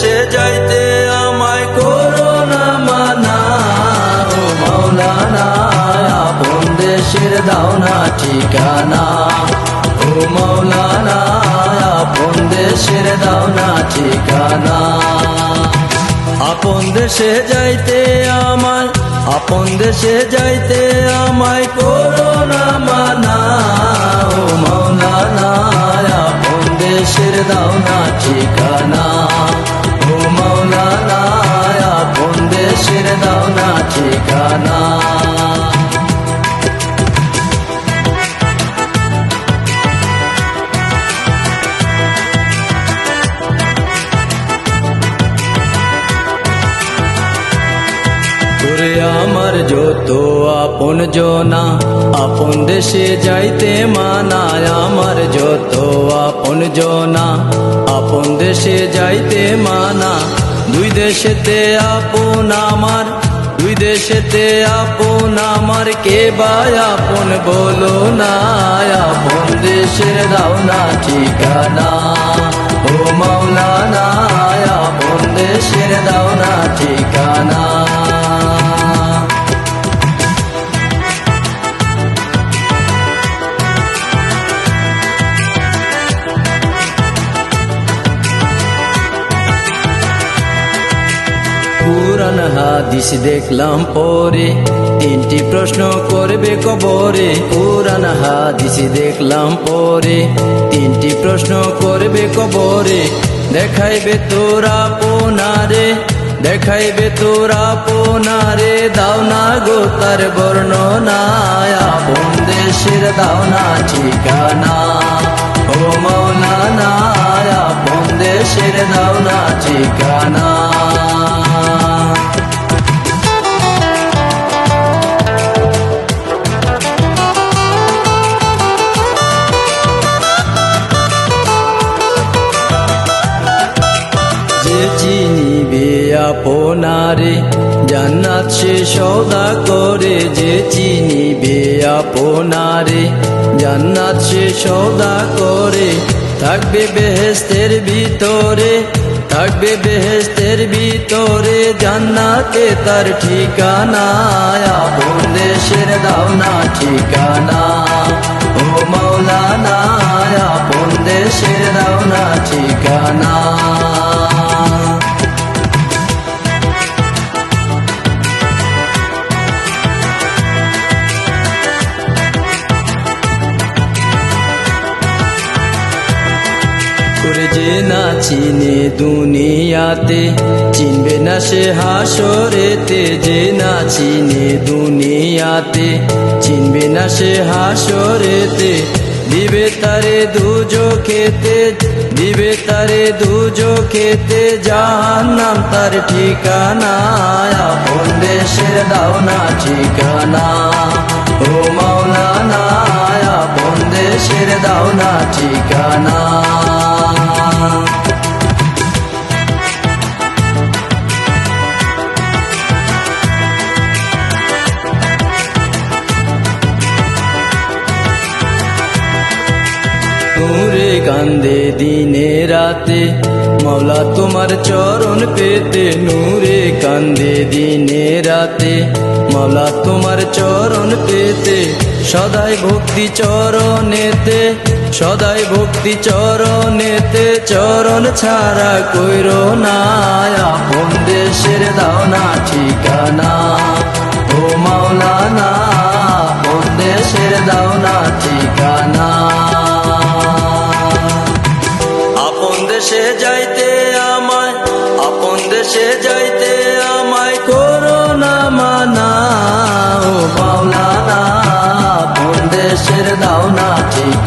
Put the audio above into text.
দেশে যাইতে আমায় করোনা মানা। ও মৌলানা আপন দেশের দাও না ঠিকানা। ও মৌলানা আপন দেশের দাও না ঠিকানা। আপন দেশে যাইতে আমায়, আপন দেশে যাইতে আমায় করোনা মানা। ও মৌলানা আপন দেশের দাও না ঠিকানা। করে আমার যত আপন জনা, আপন দেশে যাইতে মানায় আমার যত আপন জনা, আপন দেশে যাইতে মানা। দুই দেশেতে আপন আমার, দুই দেশেতে আপন আমার, কে বা আপন বলো না, আপন দেশের দাও ঠিকানা। ও মাওলানা, আপন দেশের দাও না ঠিকানা। পুরান হাদিস দেখলাম পরে। তিনটি প্রশ্ন করবে কবরে। পুরান হাদিস দেখলাম পরে। তিনটি প্রশ্ন করবে কবরে। দেখাইবে তোরা পোনারে, দেখাইবে তোরা পোনারে। দাও না গো তার বর্ণনা আপন দেশের দাও না ঠিকানা? ও মৌলানা আপন দেশের দাও না ঠিকানা? আপনারে। জান্নাত সে সৌদা করে যে চিনিবে আপনারে। জান্নাত সে সৌদা করে থাকবে বেহেস্তের ভিতরে, থাকবে বেহেস্তের ভিতরে। জান্নাতে তার ঠিকানা, আপন দেশের দাও না ঠিকানা। ও মৌলানা আপন দেশের দাও না ঠিকানা। করে যে না চিনে দুনিয়াতে, চিনবে না সে হাসরেতে যে না চিনে দুনিয়াতে, চিনবে না সে হাসরেতে, দিবে তারে দুজো খেতে দিবে তারে দুজো খেতে জাহান্নাম তার ঠিকানা আপন দেশের দাও না ঠিকানা, ও মাওলানা, আপন দেশের দাও না ঠিকানা। কান্দে দিনে রাতে। মৌলা তোমার চরণ পেতে নূরে কান্দে দিনে রাতে। মৌলা তোমার চরণ পেতে সদাই ভক্তি চরণেতে। সদাই ভক্তি চরণেতে চরণ ছাড়া কইর না। আপন দেশের দাও না ঠিকানা ও মাওলানা। আপন দেশের দাও না ঠিকানা দেশে যাইতে আমায়, আপন দেশে যাইতে আমায় করোনা মানা ও মাওলানা আপন দেশের দাও না ঠিকানা